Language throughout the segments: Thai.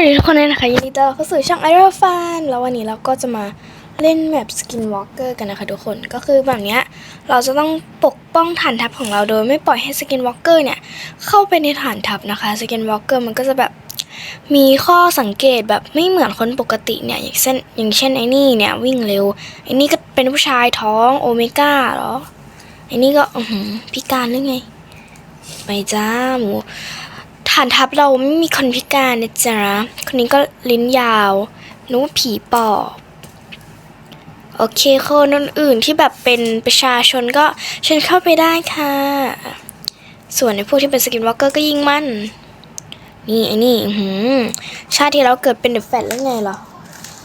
วัสดีทุกคนเลยนะคะยินดีต้อนรับเข้าสู่ช่องไอรอฟันแล้ววันนี้เราก็จะมาเล่นแมปสกินวอล์กเกอร์กันนะคะทุกคนก็คือแบบเนี้ยเราจะต้องปกป้องฐานทัพของเราโดยไม่ปล่อยให้สกินวอล์กเกอร์เนี่ยเข้าไปในฐานทัพนะคะสกินวอล์กเกอร์มันก็จะแบบมีข้อสังเกตแบบไม่เหมือนคนปกติเนี่ยอย่างเช่นอย่างเช่นไอ้นี่เนี่ยวิ่งเร็วไอ้นี่ก็เป็นผู้ชายท้องโอเมก้าเหรอไอ้นี่ก็อืพิการหรือไงไปจ้าหมู ฐานทัพเราไม่มีคนพิการนะจ๊ะ คนนี้ก็ลิ้นยาวนึกว่าผีปอบโอเคคนอื่นที่แบบเป็นประชาชนก็เชิญเข้าไปได้ค่ะ ส่วนในพวกที่เป็นสกินวอล์กเกอร์ก็ยิ่งมั่น นี่ไอ้นี่หือชาติที่เราเกิดเป็นเดอะแฟตแล้วไงเหรอ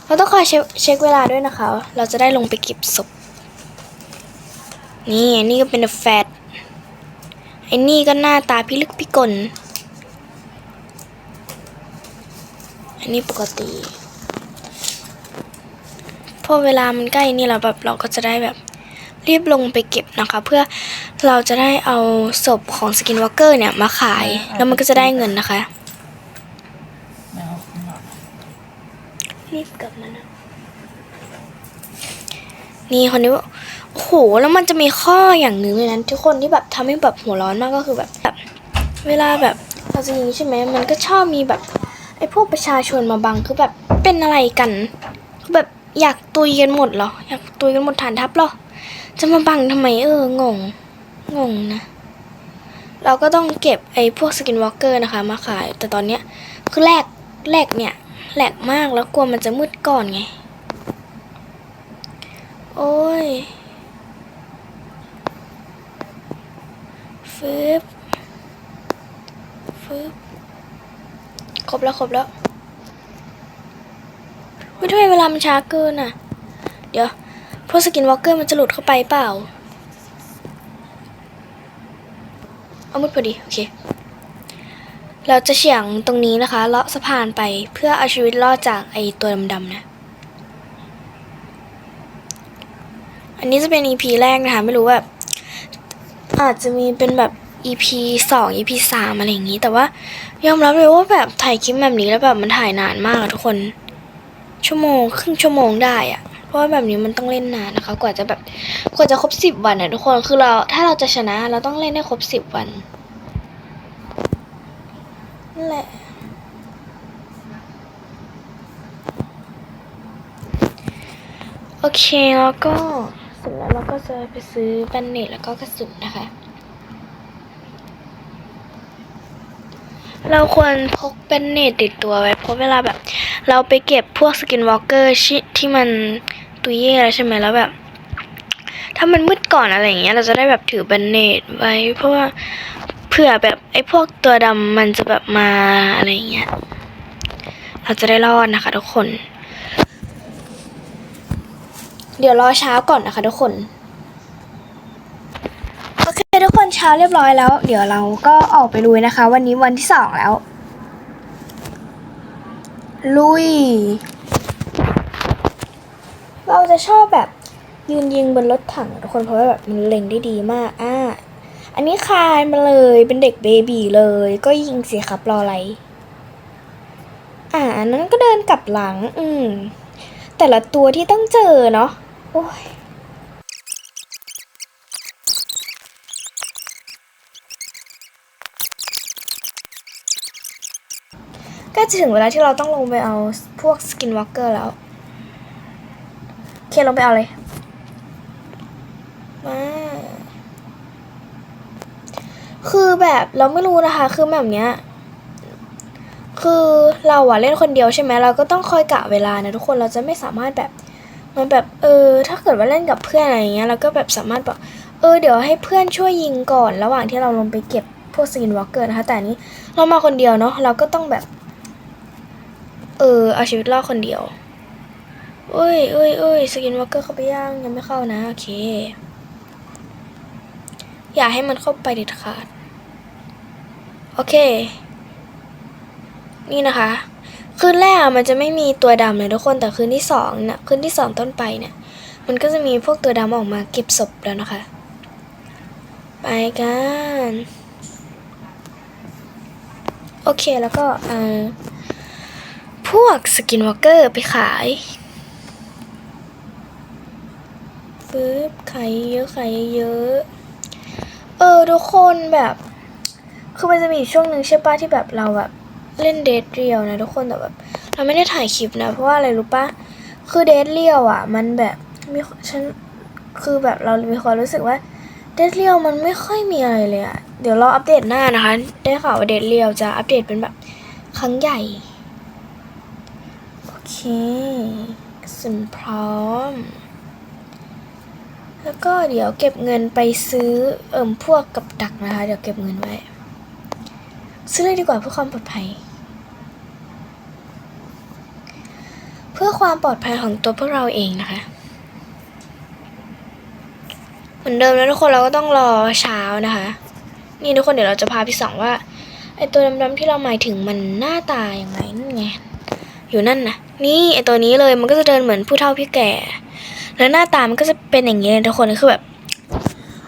เราต้องคอยเช็คเช็คเวลาด้วยนะคะ เราจะได้ลงไปเก็บศพ นี่ไอ้นี่ก็เป็นเดอะแฟตไอ้นี่ก็หน้าตาพิลึกพิกล อันนี้ปกติพอเวลามันใกล้นี่เราแบบเราก็จะได้แบบรีบลงไปเก็บนะคะ เพื่อเราจะได้เอาศพของสกินวอล์กเกอร์เนี่ยมาขายแล้วมันก็จะได้เงินนะคะไม่เอาข้างหลังรีบกลับมานะนี่คนนี้ว่าโอ้โหแล้วมันจะมีข้ออย่างหนึ่งเลยนะทุกคนที่แบบทำให้แบบหัวร้อนมากก็คือแบบแบบ เวลาแบบเราจะยิงใช่ไหมมันก็ชอบมีแบบ ไอ้พวกประชาชนมาบังคือแบบเป็นอะไรกันแบบอยากตุยกันหมดเหรอ อยากตุยกันหมดฐานทัพเหรอ จะมาบังทำไมเอองงงงนะ เราก็ต้องเก็บไอ้พวกสกินวอล์กเกอร์นะคะ มาขาย แต่ตอนเนี้ยคือแลกแลกเนี่ยแหลกมากแล้วกลัวมันจะมืดก่อนไง โอ้ยฟึบฟึบ ครบแล้วครบแล้วไม่ทำไมเวลามันช้าเกินอะ เดี๋ยวพวกสกินวอล์กเกอร์มันจะหลุดเข้าไปเปล่า เอามุดพอดี โอเค เราจะเฉียงตรงนี้นะคะ เลาะสะพานไปเพื่อเอาชีวิตรอดจากไอตัวดำๆนะ อันนี้จะเป็น EP แรกนะคะ ไม่รู้แบบอาจจะมีเป็นแบบ EP สอง EP สามอะไรอย่างนี้ แต่ว่ายอมรับเลยว่าแบบถ่ายคลิปแบบนี้แล้วแบบมันถ่ายนานมากทุกคน ชั่วโมงครึ่งชั่วโมงได้อะเพราะว่าแบบนี้มันต้องเล่นนานนะคะ กว่าจะแบบกว่าจะครบสิบวันอะทุกคนคือเราถ้าเราจะชนะเราต้องเล่นให้ครบสิบวันนั่นแหละโอเคแล้วก็เสร็จแล้วเราก็จะไปซื้อแบนเนตแล้วก็กระสุนนะคะ เราควรพกแบนเนตติดตัวไว้ เพราะเวลาแบบ เราไปเก็บพวกสกินวอล์กเกอร์ที่มันตุยเย่แล้วใช่ไหมแล้วแบบ ถ้ามันมืดก่อนอะไรอย่างเงี้ย เราจะได้แบบถือแบนเนตไว้ เพราะว่าเผื่อแบบไอ้พวกตัวดำมันจะแบบมาอะไรอย่างเงี้ย เราจะได้รอดนะคะทุกคน เดี๋ยวรอเช้าก่อนนะคะทุกคน เคทุกคนเช้าเรียบร้อยแล้ว เดี๋ยวเราก็ออกไปลุยนะคะ วันนี้วันที่สองแล้ว ลุย เราจะชอบแบบยืนยิงบนรถถังทุกคนเพราะว่าแบบมันเล็งได้ดีมากอ่าอันนี้คายมาเลยเป็นเด็กเบบีเลย ก็ยิงสิครับรออะไรอ่าอันนั้นก็เดินกลับหลัง อืมแต่ละตัวที่ต้องเจอเนาะโอ้ย จะถึงเวลาที่เราต้องลงไปเอาพวกสกินวอล์กเกอร์แล้วเคลงไปเอาเลย มา คือแบบเราไม่รู้นะคะ คือแบบเนี้ย คือเราอะเล่นคนเดียวใช่ไหมเราก็ต้องคอยกะเวลานะทุกคน เราจะไม่สามารถแบบมันแบบเออ ถ้าเกิดว่าเล่นกับเพื่อนอะไรเงี้ยเราก็แบบสามารถบอกเออเดี๋ยวให้เพื่อนช่วยยิงก่อน ระหว่างที่เราลงไปเก็บพวกสกินวอล์กเกอร์นะคะ แต่นี้เรามาคนเดียวเนาะเราก็ต้องแบบ เออเอาชีวิตรอดคนเดียวเอ้ยเอ้ยเอ้ยสกินวอล์กเกอร์เข้าไปย่างยังไม่เข้านะ โอเค อย่าให้มันเข้าไปเด็ดขาด โอเค นี่นะคะ คืนแรกมันจะไม่มีตัวดำเลยทุกคนแต่คืนที่สองเนี่ยคืนที่สองต้นไปเนี่ย มันก็จะมีพวกตัวดำออกมาเก็บศพแล้วนะคะ ไปกัน โอเคแล้วก็เอ่อ วกสกินวอล์เกอร์ไปขายปึ๊บขายเยอะขายเยอะเออทุกคนแบบ คือมันจะมีช่วงหนึ่งใช่ปะที่แบบเราแบบเล่นเดทเรียวนะทุกคนแต่แบบ เราไม่ได้ถ่ายคลิปนะ เพราะว่าอะไรรู้ปะคือเดทเรียวอะ มันแบบมีฉันคือแบบเรามีความรู้สึกว่าเดทเรียวมันไม่ค่อยมีอะไรเลยอะ เดี๋ยวเราอัปเดตหน้านะคะ ได้ข่าวว่าเดทเรียวจะอัปเดตเป็นแบบครั้งใหญ่ เคสุนพร้อม แล้วก็เดี๋ยวเก็บเงินไปซื้อเอิ่มพวกกับดักนะคะ เดี๋ยวเก็บเงินไว้ ซื้อเลยดีกว่าเพื่อความปลอดภัย เพื่อความปลอดภัยของตัวพวกเราเองนะคะ เหมือนเดิมแล้วทุกคนเราก็ต้องรอเช้านะคะ นี่ทุกคนเดี๋ยวเราจะพาพี่สองว่าไอตัวดำๆที่เราหมายถึงมันหน้าตาอย่างไรนั่นไงอยู่นั่นนะ นี่ไอตัวนี้เลยมันก็จะเดินเหมือนผู้เฒ่าพี่แก่ แล้วหน้าตามันก็จะเป็นอย่างนี้เลยทุกคนคือแบบ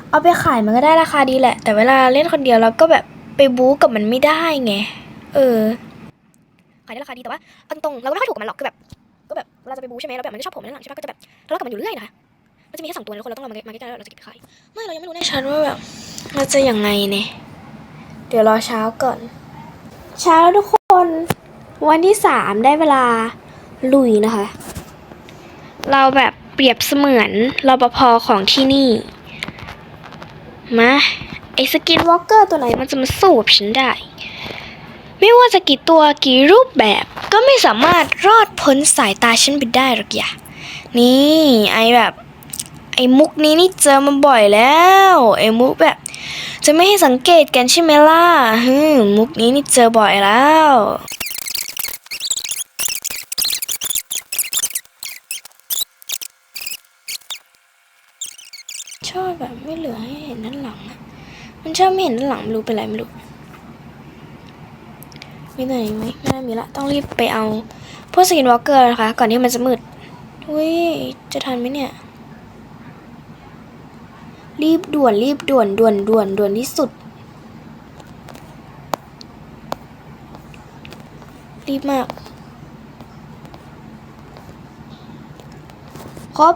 เอาไปขายมันก็ได้ราคาดีแหละ แต่เวลาเล่นคนเดียวเราก็แบบไปบู๊กับมันไม่ได้ไง เออ ขายได้ราคาดีแต่ว่าตรงๆเราก็ไม่ค่อยถูกกับมันหรอกคือแบบ ก็แบบเราจะไปบู๊ใช่ไหมเราแบบมันไม่ชอบผมนั่นหลังใช่ปะก็จะแบบทะเลาะกับมันอยู่เรื่อยนะคะมันจะมีแค่สองตัวนะทุกคนเราต้องรอมาใกล้ๆเราจะเก็บไปขายไม่เรายังไม่รู้แน่ชัดว่าแบบเราจะยังไงเนี่ยเดี๋ยวรอเช้าก่อน เช้าแล้วทุกคน วันที่สามได้เวลา ลุยนะคะ เราแบบเปรียบเสมือนรปภของที่นี่ มาไอสกินวอล์กเกอร์ตัวไหนมันจะมาสู้กับฉันได้ ไม่ว่าจะกี่ตัวกี่รูปแบบ ก็ไม่สามารถรอดพ้นสายตาฉันไปได้หรอกอย่านี่ไอแบบ ไอมุกนี้นี่เจอมาบ่อยแล้ว ไอมุกแบบ จะไม่ให้สังเกตกันใช่ไหมล่ะฮึมุกนี้นี่เจอบ่อยแล้ว อบแบบไม่เหลือให้เห็นด้านหลังอะมันชอบไม่เห็นด้านหลังไม่รู้เป็นไรไม่รู้มีไหนไหมไม่มีละต้องรีบไปเอาพวกสกินวอล์กเกอร์นะคะ ก่อนที่มันจะมืดอุ้ยจะทันไหมเนี่ย รีบด่วนรีบด่วนด่วนด่วนด่วนที่สุด รีบมาก ครบ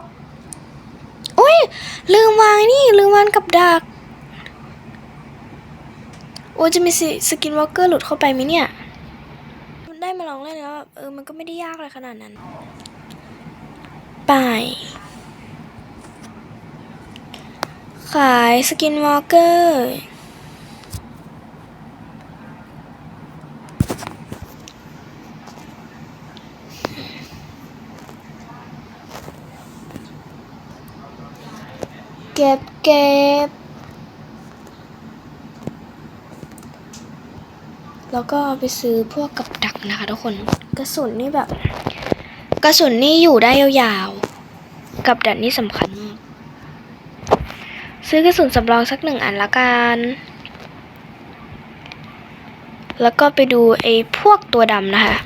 ลืมวางนี่ ลืมวางกับดัก โอ้จะมีสสกินวอลเกอร์หลุดเข้าไปไหมเนี่ย มันได้มาลองเล่นแล้วเออ มันก็ไม่ได้ยากอะไรขนาดนั้น ไป ขายสกินวอลเกอร์ เก็บเก็บ แล้วก็เอาไปซื้อพวกกับดักนะคะทุกคน กระสุนนี่แบบ กระสุนนี่อยู่ได้ยาวๆ กับดักนี่สำคัญมาก ซื้อกระสุนสำรองสักหนึ่งอันละกัน แล้วก็ไปดูไอ้พวกตัวดำนะคะ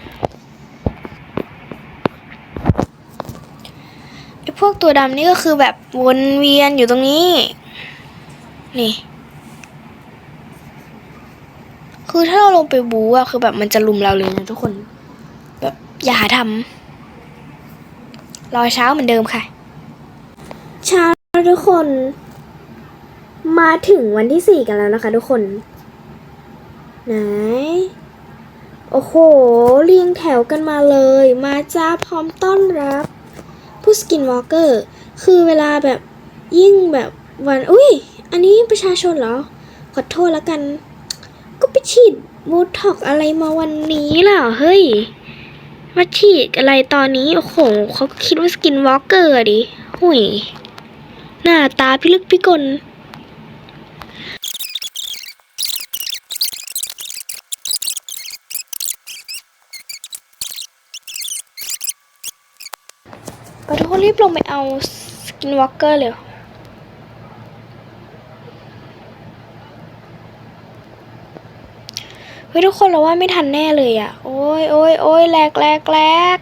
ไอ้พวก ตัวดำนี่ก็คือแบบวนเวียนอยู่ตรงนี้ นี่ คือถ้าเราลงไปบูอะคือแบบมันจะลุมเราเลยนะทุกคน แบบอย่าหาทำรอเช้าเหมือนเดิมค่ะ เช้าทุกคน มาถึงวันที่สี่กันแล้วนะคะ ทุกคน ไหนโอ้โห เรียงแถวกันมาเลย มาจ้าพร้อมต้อนรับ สกินวอล์กเกอร์คือเวลาแบบยิ่งแบบวันอุ้ย อันนี้ประชาชนเหรอ ขอโทษแล้วกัน ก็ไปฉีดบูท็อกอะไรมาวันนี้ล่ะเฮ้ย มาฉีดอะไรตอนนี้ โอ้โหเขาก็คิดว่าสกินวอล์กเกอร์ดิ หุยหน้าตาพิลึกพิกล ไปทุกคน รีบลงไปเอาสกินวอล์กเกอร์เร็วเฮ้ยทุกคนเราว่าไม่ทันแน่เลยอะ โอ้ยโอ้ยโอ้ยแลกแลกแลก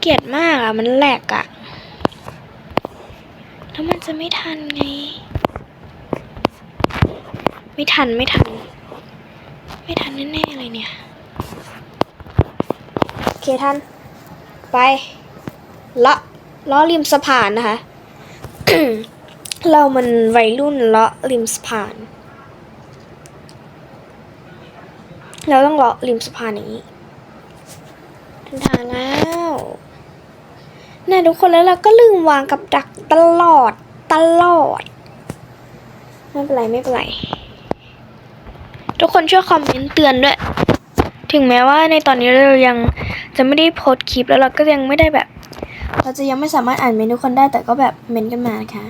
เกลียดมากอะ มันแหลกอะ แล้วมันจะไม่ทันไง ไม่ทันไม่ทัน ไม่ทันแน่ๆเลยเนี่ย เคท่าน ไปเลาะเลาะริมสะพานนะคะ เรามันวัยรุ่นเลาะริมสะพาน เราต้องเลาะริมสะพานอย่างนี้ถึงทางแล้วเนี่ยทุกคนแล้วเราก็ลืมวางกับดักตลอดตลอด ไม่เป็นไร ไม่เป็นไร ทุกคนช่วยคอมเมนต์เตือนด้วย ถึงแม้ว่าในตอนนี้เรายังจะไม่ได้โพสคลิปแล้วเราก็ยังไม่ได้แบบ เราจะยังไม่สามารถอ่านเมนต์ทุกคนได้แต่ก็แบบเมนกันมานะคะ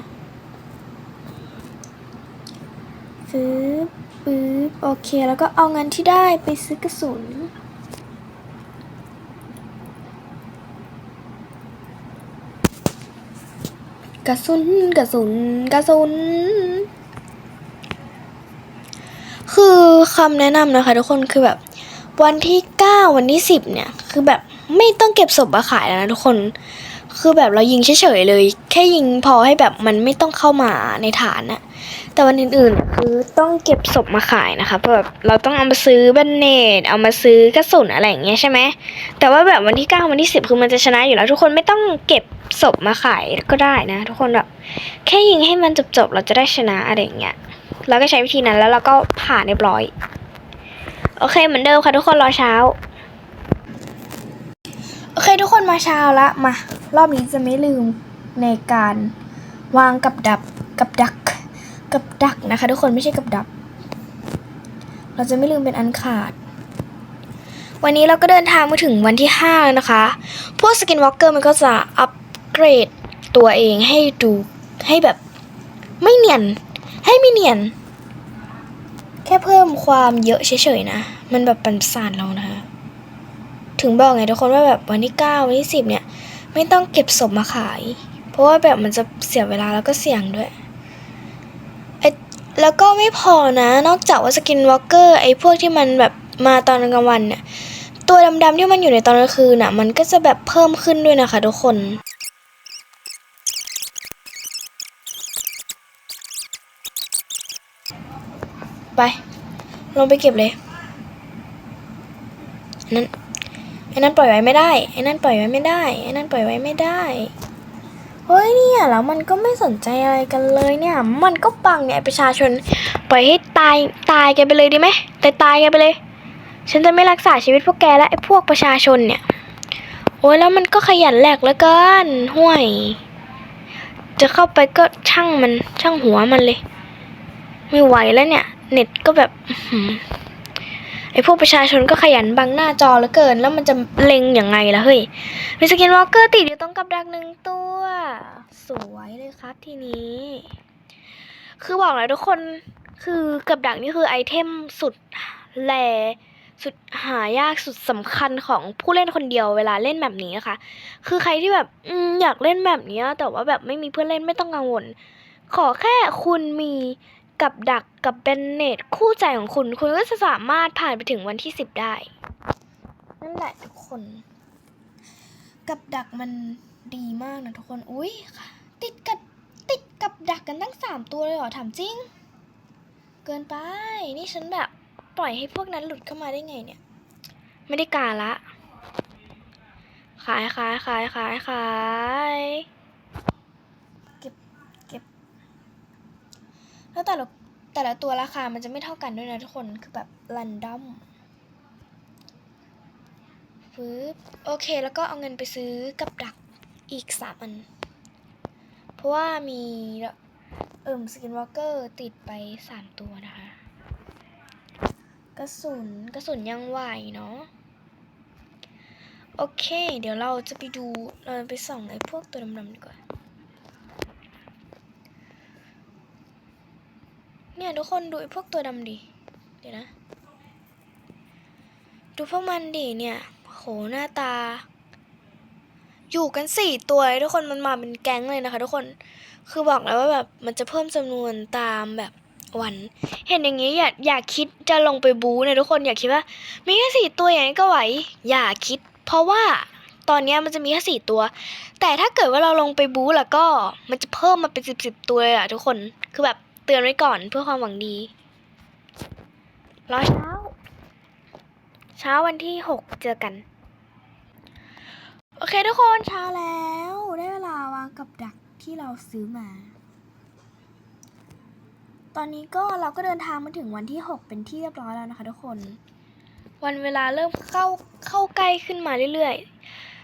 ฟื้บปึ๊บโอเค แล้วก็เอาเงินที่ได้ไปซื้อกระสุนกระสุนกระสุนกระสุน คือคำแนะนำนะคะทุกคนคือแบบ วันที่ 9 วันที่ 10 เนี่ย คือแบบไม่ต้องเก็บศพมาขายแล้วนะทุกคน คือแบบเรายิงเฉยๆเลย แค่ยิงพอให้แบบมันไม่ต้องเข้ามาในฐานนะแต่วันอื่นๆ คือต้องเก็บศพมาขายนะคะเพราะแบบเราต้องเอามาซื้อแบนเนตเอามาซื้อกระสุนอะไรอย่างเงี้ยใช่ไหมแต่ว่าแบบวันที่ 9 วันที่ 10 คือมันจะชนะอยู่แล้ว ทุกคนไม่ต้องเก็บศพมาขายก็ได้นะ ทุกคนแบบแค่ยิงให้มันจบๆเราจะได้ชนะอะไรอย่างเงี้ยเราก็ใช้วิธีนั้นแล้วเราก็ผ่านเรียบร้อย โอเคเหมือนเดิมค่ะทุกคนรอเช้า โอเคทุกคนมาเช้าละมารอบนี้จะไม่ลืมในการวางกับดับกับดัก กับดักนะคะ ทุกคนไม่ใช่กับดับ เราจะไม่ลืมเป็นอันขาด วันนี้เราก็เดินทางมาถึงวันที่5แล้วนะคะ พวกสกินวอล์กเกอร์มันก็จะอัปเกรดตัวเองให้ดูให้แบบไม่เนียนให้ไม่เนียน แค่เพิ่มความเยอะเฉยๆนะ มันแบบปันสานเรานะคะ ถึงบอกไงทุกคนว่าแบบวันที่9วันที่10เนี่ย ไม่ต้องเก็บศพมาขาย เพราะว่าแบบมันจะเสียเวลาแล้วก็เสี่ยงด้วยไอแล้วก็ไม่พอนะ นอกจากว่าสกินวอล์กเกอร์ไอ้พวกที่มันแบบมาตอนกลางวันเนี่ย ตัวดำๆที่มันอยู่ในตอนกลางคืนน่ะ มันก็จะแบบเพิ่มขึ้นด้วยนะคะทุกคน ไป ลงไปเก็บเลยอันนั้นไอ้นั่นปล่อยไว้ไม่ได้ไอ้นั่นปล่อยไว้ไม่ได้ไอ้นั่นปล่อยไว้ไม่ได้เฮ้ยเนี่ยแล้วมันก็ไม่สนใจอะไรกันเลยเนี่ย มันก็ปังเนี่ยประชาชน ปล่อยให้ตายตายกันไปเลยดีไหมตายตายกันไปเลย ฉันจะไม่รักษาชีวิตพวกแกและไอ้พวกประชาชนเนี่ย โอ้ยแล้วมันก็ขยันแหลกเหลือเกินห่วย จะเข้าไปก็ช่างมันช่างหัวมันเลย ไม่ไหวแล้วเนี่ย เน็ตก็แบบอื้อหือไอพวกประชาชนก็ขยันบังหน้าจอเหลือเกิน แล้วมันจะเล็งยังไงล่ะเฮ้ย มีสกินวอล์กเกอร์ติดอยู่ตรงกับดักหนึ่งตัว สวยเลยครับทีนี้ คือบอกเลยทุกคนคือกับดักนี่คือไอเทมสุดแลสุดหายากสุดสำคัญของผู้เล่นคนเดียวเวลาเล่นแบบนี้นะคะ คือใครที่แบบออยากเล่นแบบนี้แต่ว่าแบบไม่มีเพื่อนเล่นไม่ต้องกังวล ขอแค่คุณมี กับดักกับเบนเนตคู่ใจของคุณ คุณก็จะสามารถผ่านไปถึงวันที่สิบได้ นั่นแหละทุกคน กับดักมันดีมากนะทุกคน อุ้ยติดกับติดกับดักกันตั้งสามตัวเลยเหรอถามจริง เกินไป นี่ฉันแบบปล่อยให้พวกนั้นหลุดเข้ามาได้ไงเนี่ย ไม่ได้การละ ขายขายขายขายขายเก็บเก็บ แล้วแต่ละแต่ละตัวราคามันจะไม่เท่ากันด้วยนะทุกคน คือแบบรันดอมปึ๊บโอเค แล้วก็เอาเงินไปซื้อกับดักอีกสามอัน เพราะว่ามีเอิ่มสกินวอลเกอร์ติดไปสามตัวนะคะ กระสุนกระสุนยังไหวเนาะ โอเค เดี๋ยวเราจะไปดู เราไปส่องไอ้พวกตัวดำๆดีกว่า เนี่ยทุกคนดูไอ้พวกตัวดำดิ เดี๋ยวนะ ดูพวกมันดิเนี่ย โหหน้าตา อยู่กันสี่ตัวทุกคนมันมาเป็นแก๊งเลยนะคะ ทุกคน คือบอกแล้วว่าแบบมันจะเพิ่มจำนวนตามแบบวัน เห็นอย่างนี้อย่าอย่าคิดจะลงไปบูนะทุกคนอย่าคิดว่า มีแค่สี่ตัวอย่างนี้ก็ไหว อย่าคิด เพราะว่าตอนเนี้ยมันจะมีแค่สี่ตัว แต่ถ้าเกิดว่าเราลงไปบู๊แล้วก็มันจะเพิ่มมาเป็นสิบสิบตัวเลยอะทุกคน คือแบบ เตือนไว้ก่อนเพื่อความหวังดี รอเช้า เช้าวันที่หกเจอกัน โอเคทุกคนเช้าแล้ว ได้เวลาวางกับดักที่เราซื้อมา ตอนนี้ก็เราก็เดินทางมาถึงวันที่6เป็นที่เรียบร้อยแล้วนะคะทุกคน วันเวลาเริ่มเข้าเข้าใกล้ขึ้นมาเรื่อย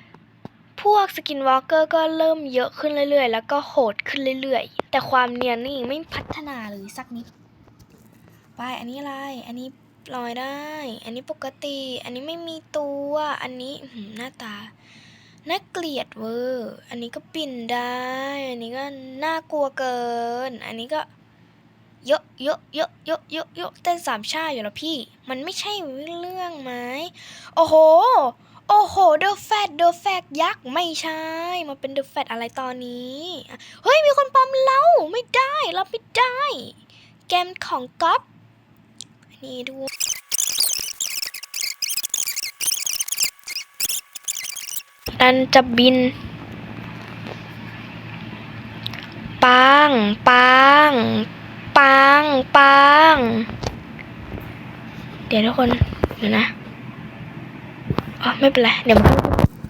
ๆ พวกสกินวอล์กเกอร์ก็เริ่มเยอะขึ้นเรื่อยๆ แล้วก็โหดขึ้นเรื่อยๆ แต่ความเนียนนี่ไม่พัฒนาเลยสักนิด ไปอันนี้อะไร อันนี้ลอยได้ อันนี้ปกติ อันนี้ไม่มีตัว อันนี้อื้อหือหน้าตา น่าเกลียดเวอร์ อันนี้ก็ปิ่นได้ อันนี้ก็น่ากลัวเกิน อันนี้ก็เยอะเยอะเยอะเยอะเยอะเยอะเต้นสามชาอยู่แล้วพี่ มันไม่ใช่เรื่องไหมโอ้โห โอ้โห เดอะแฟตเดอะแฟตยักษ์ไม่ใช่ มันเป็นเดอะแฟตอะไรตอนนี้ เฮ้ย มีคนปลอมเราไม่ได้เราไม่ได้ เกมของก๊อฟนนี้ดูดันจะบิน ปัง ปัง ปัง ปัง เดี๋ยวทุกคนเดี๋ยวนะ อ๋อไม่เป็นไร เดี๋ยวมัน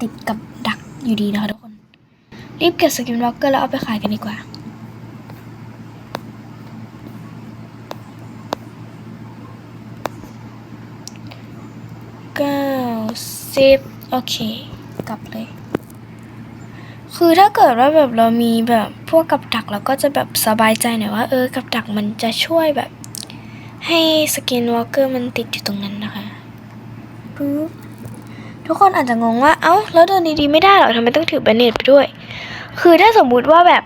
ติดกับดักอยู่ดีนะคะทุกคน รีบเก็บสกินวอล์กเกอร์แล้วเอาไปขายกันดีกว่า เก้าสิบโอเค กลับเลย คือถ้าเกิดว่าแบบเรามีแบบพวกกับดักเราก็จะแบบสบายใจหน่อยว่า เออกับดักมันจะช่วยแบบ ให้สกินวอลเกอร์มันติดอยู่ตรงนั้นนะคะปึ๊บ ทุกคนอาจจะงงว่า เอ้า แล้วเดินดีๆไม่ได้หรอทำไมต้องถือแบนเนตไปด้วย คือถ้าสมมุติว่าแบบ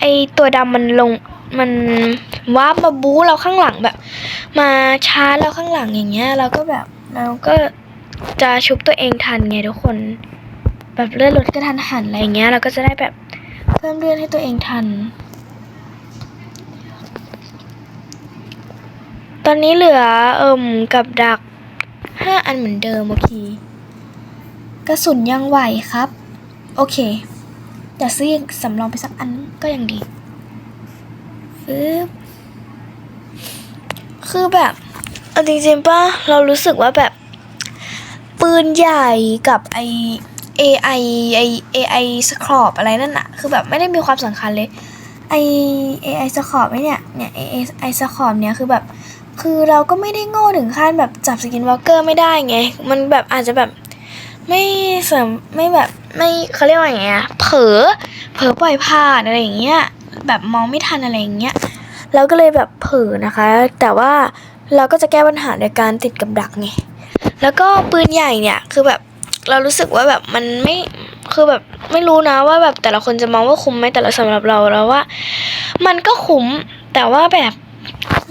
ไอตัวดำมันลงมันว้าร์ปมาบู๊เราข้างหลังแบบ มาชาร์จเราข้างหลังอย่างเงี้ย เราก็แบบเราก็จะชุบตัวเองทันไงทุกคน แบบเลื่อนรถกระทันหันอะไรอย่างเงี้ย เราก็จะได้แบบเพิ่มเลื่อนให้ตัวเองทัน ตอนนี้เหลือเอิ่มกับดักห้าอันเหมือนเดิมโอเค กระสุนยังไหวครับ โอเคเดี๋ยวซื้อสำรองไปสักอันก็ยังดีฟึบคือแบบเอาจริงๆป่ะเรารู้สึกว่าแบบ ปืนใหญ่กับไอ AI ไอ AI สครอบอะไรนั่นอะคือแบบไม่ได้มีความสำคัญเลยไอ AI สครอบไอเนี่ยเนี่ย AI สครอบเนี่ยคือแบบ คือเราก็ไม่ได้โง่ถึงขั้นแบบจับสกินวอลเกอร์ไม่ได้ไง มันแบบอาจจะแบบ ไม่เสริมไม่แบบไม่เขาเรียกว่าอย่างเงี้ยเผลอเผลอปล่อยผ่านอะไรอย่างเงี้ยแบบมองไม่ทันอะไรอย่างเงี้ยเราก็เลยแบบเผลอนะคะ แต่ว่าเราก็จะแก้ปัญหาโดยการติดกับดักไงแล้วก็ปืนใหญ่เนี่ยคือแบบเรารู้สึกว่าแบบมันไม่คือแบบไม่รู้นะว่าแบบแต่ละคนจะมองว่าคุ้มไหมแต่ละสำหรับเราแล้วว่า มันก็คุ้มแต่ว่าแบบ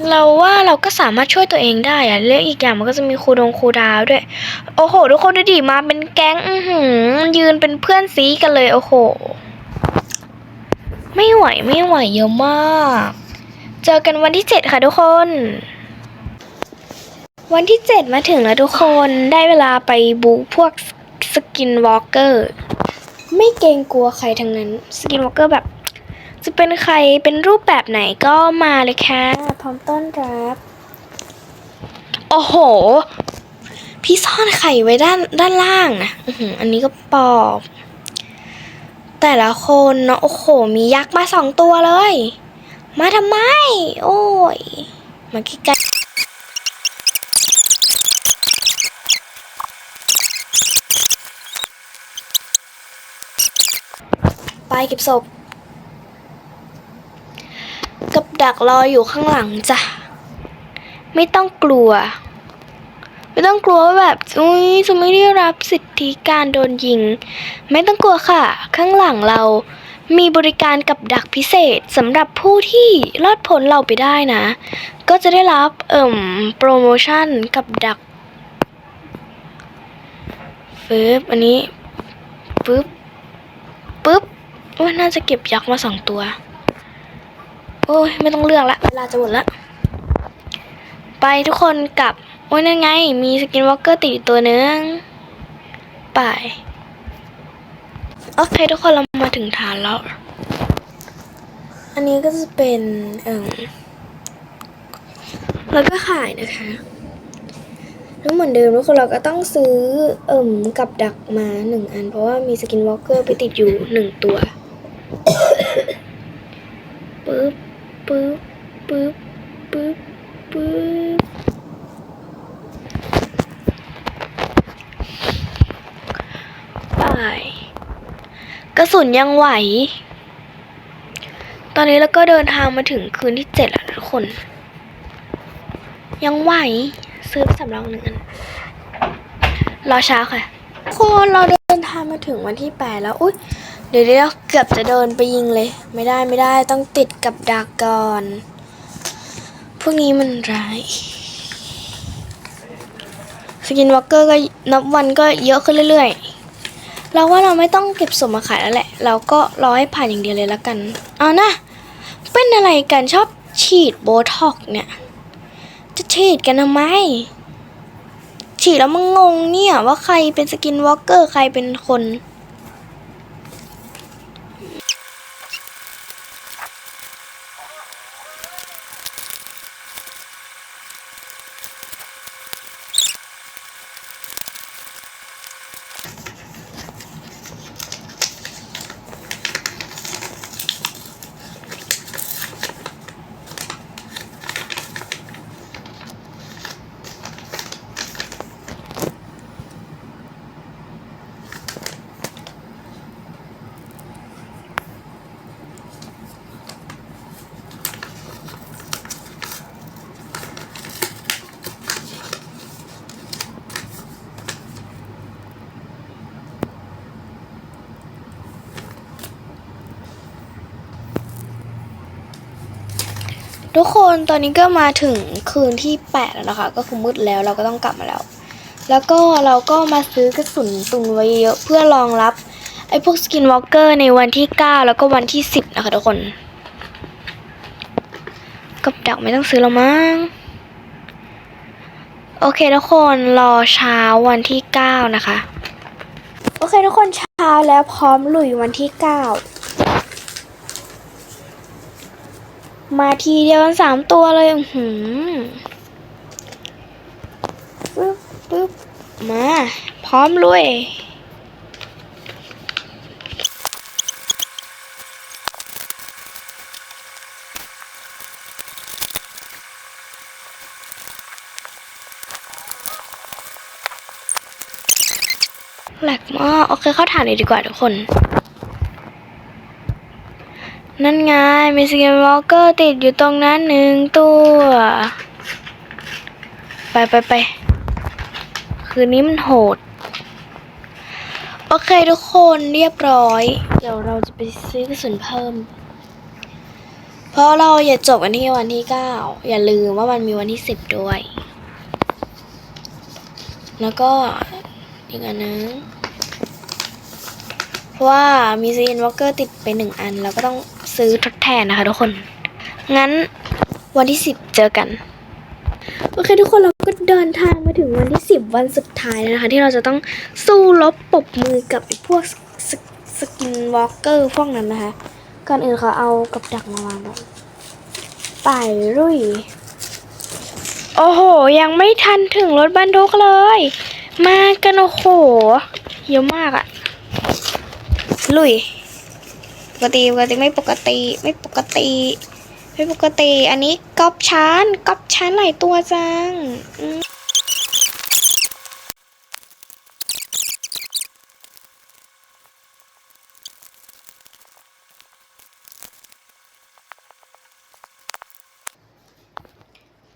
เราว่าเราก็สามารถช่วยตัวเองได้อะและอีกอย่างมันก็จะมีครูดงครูดาวด้วย โอ้โห ทุกคนดูดิมาเป็นแก๊งอือหือยืนเป็นเพื่อนซีกันเลย โอ้โห ไม่ไหวไม่ไหวเยอะมาก เจอกันวันที่เจ็ดค่ะทุกคน วันที่เจ็ดมาถึงแล้วทุกคนได้เวลาไปบูพวกสกินวอล์กเกอร์ไม่เกรงกลัวใครทั้งนั้น สกินวอล์กเกอร์แบบ จะเป็นใครเป็นรูปแบบไหนก็มาเลยค่ะ พร้อมต้อนรับ โอ้โห พี่ซ่อนไข่ไว้ด้านด้านล่างนะอันนี้ก็ปอบ แต่ละคนเนาะโอ้โห มียักษ์มาสองตัวเลย มาทำไม โอ้ย มาใกล้ไปเก็บศพ กับดักรออยู่ข้างหลังจ้ะ ไม่ต้องกลัว ไม่ต้องกลัวว่าแบบอุ้ยจะไม่ได้รับสิทธิการโดนยิง ไม่ต้องกลัวค่ะ ข้างหลังเรา มีบริการกับดักพิเศษสำหรับผู้ที่รอดพ้นเราไปได้นะ ก็จะได้รับเอ่มโปรโมชั่นกับดักฟึบอันนี้ปึ๊บปึ๊บว่าน่าจะเก็บยักษ์มาสองตัว โอ้ยไม่ต้องเลือกละเวลาจะหมดละไปทุกคนกลับ โอ้ยนั่นไง มีสกินวอล์กเกอร์ติดอยู่ตัวนึงไปโอเคทุกคนเรามาถึงฐานแล้ว อันนี้ก็จะเป็นเอ่อแล้วก็ขายนะคะแล้วเหมือนเดิมทุกคนเราก็ต้องซื้อเอิ่มกับดักมาหนึ่งอัน เพราะว่ามีสกินวอล์กเกอร์ไปติดอยู่หนึ่งตัว ปึ๊บปึ๊บปึ๊บปึ๊บปึ๊บไปกระ สุนยังไหว ตอนนี้เราก็เดินทางมาถึงคืนที่เจ็ดแล้วทุกคน ยังไหว ซื้อสำรองหนึ่งอัน รอเช้าค่ะคนเราเดินทางมาถึงวันที่แปดแล้วอุ้ยเดี๋ยวเดี๋ยวเกือบจะเดินไปยิงเลย ไม่ได้ไม่ได้ต้องติดกับดักก่อน พวกนี้มันร้ายสกินวอล์กเกอร์ก็นับวันก็เยอะขึ้นเรื่อยๆ เราว่าเราไม่ต้องเก็บสมมาขายแล้วแหละ เราก็รอให้ผ่านอย่างเดียวเลยละกัน เอานะ เป็นอะไรกันชอบฉีดโบท็อกเนี่ย จะฉีดกันทำไม ฉีดแล้วมันงงเนี่ยว่าใครเป็นสกินวอล์กเกอร์ใครเป็นคน ทุกคนตอนนี้ก็มาถึงคืนที่แปดแล้วนะคะ ก็คือมืดแล้วเราก็ต้องกลับมาแล้ว แล้วก็เราก็มาซื้อกระสุนตุนไว้เยอะเพื่อรองรับไอ้พวกสกินวอล์กเกอร์ในวันที่9แล้วก็วันที่10นะคะทุกคนกับดักไม่ต้องซื้อแล้วมั้งโอเคทุกคนรอเช้าวันที่9นะคะ โอเคทุกคนเช้าแล้วพร้อมลุยวันที่9 มาทีเดียวสามตัวเลยหือปึ๊บปึ๊บมา พร้อมลุยแหลกมาก โอเคเข้าฐานเลยดีกว่าทุกคน นั่นไง มีสกินวอลเกอร์ติดอยู่ตรงนั้นหนึ่งตัว ไปไปไปคืนนี้มันโหด โอเคทุกคนเรียบร้อย เดี๋ยวเราจะไปซื้อกระสุนเพิ่ม เพราะเราอย่าจบวันที่วันที่เก้าอย่าลืมว่ามันมีวันที่สิบด้วย แล้วก็อีกอันนึงเพราะว่ามีซีนวอลเกอร์ติดไปหนึ่งอันเราก็ต้อง ซื้อทดแทนนะคะทุกคน งั้นวันที่สิบเจอกัน โอเคทุกคนเราก็เดินทางมาถึงวันที่สิบวันสุดท้ายแล้วนะคะ ที่เราจะต้องสู้รบปรบมือกับไอ้พวกสสสกินวอลเกอร์พวกนั้นนะคะ ก่อนอื่นเขาเอากับดักมาวางก่อนไปรุ่ยโอ้โห ยังไม่ทันถึงรถบรรทุกเลย มากันโอ้โหเยอะมากอะลุย ปกติปกติไม่ปกติไม่ปกติ ไม่ปกติ อันนี้ก๊อปชั้นก๊อปชั้นหลายตัวจัง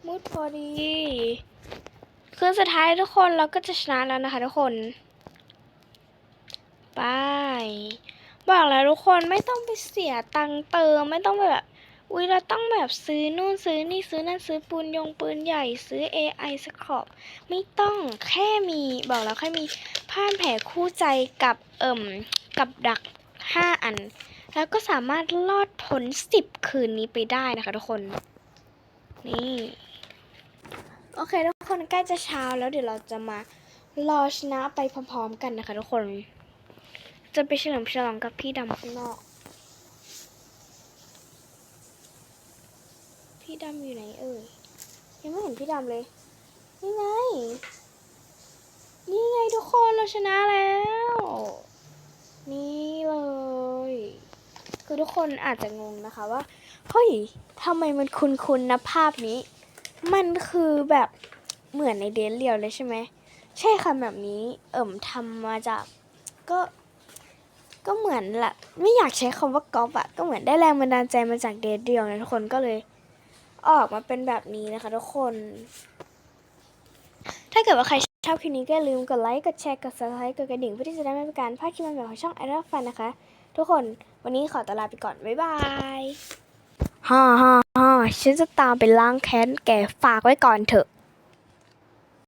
มมืดพอดีคือสุดท้ายทุกคนเราก็จะชนะแล้วนะคะทุกคนไป บอกแล้วทุกคนไม่ต้องไปเสียตังค์เติมไม่ต้องแบบอุ้ยเราต้องแบบซื้อนู่นซื้อนี่ซื้อนั่นซื้อปืนยงปืนใหญ่ซื้อ AI สครอบไม่ต้องแค่มีบอกแล้วแค่มีผ้าแผลคู่ใจกับเอิ่มกับดัก 5 อัน แล้วก็สามารถลอดพ้น10 คืนนี้ไปได้นะคะทุกคน นี่ โอเคทุกคนใกล้จะเช้าแล้วเดี๋ยวเราจะมารอชนะไปพร้อมๆกันนะคะทุกคน จะไปเฉลิมฉลองกับพี่ดำข้างนอก พี่ดำอยู่ไหนเอ่ย ยังไม่เห็นพี่ดำเลย นี่ไงยี่ไงทุกคนเราชนะแล้ว นี่เลย คือทุกคนอาจจะงงนะคะว่า เฮ้ยทำไมมันคุ้นๆนะภาพนี้ มันคือแบบเหมือนในเดนเรียวเลยใช่ไหม ใช่ค่ะแบบนี้ เอิ่มทำมาจากก็ ก็เหมือนแหละไม่อยากใช้คำว่าก๊อปอะก็เหมือนได้แรงบันดาลใจมาจากเดนเรียวนะทุกคนก็เลย ออกมาเป็นแบบนี้นะคะทุกคน ถ้าเกิดว่าใครชอบคลิปนี้ก็ลืมกดไลค์กดแชร์กด subscribe กดกระดิ่งเพื่อที่จะได้ไม่พลาดการพลาดคลิปใหม่ของช่อง i อ o ฟันนะคะ ทุกคนวันนี้ขอตลาไปก่อน บ๊ายบายฮ่าฮ่าฮ่าฉันจะตามไปล้างแค้นแกฝากไว้ก่อนเถอะ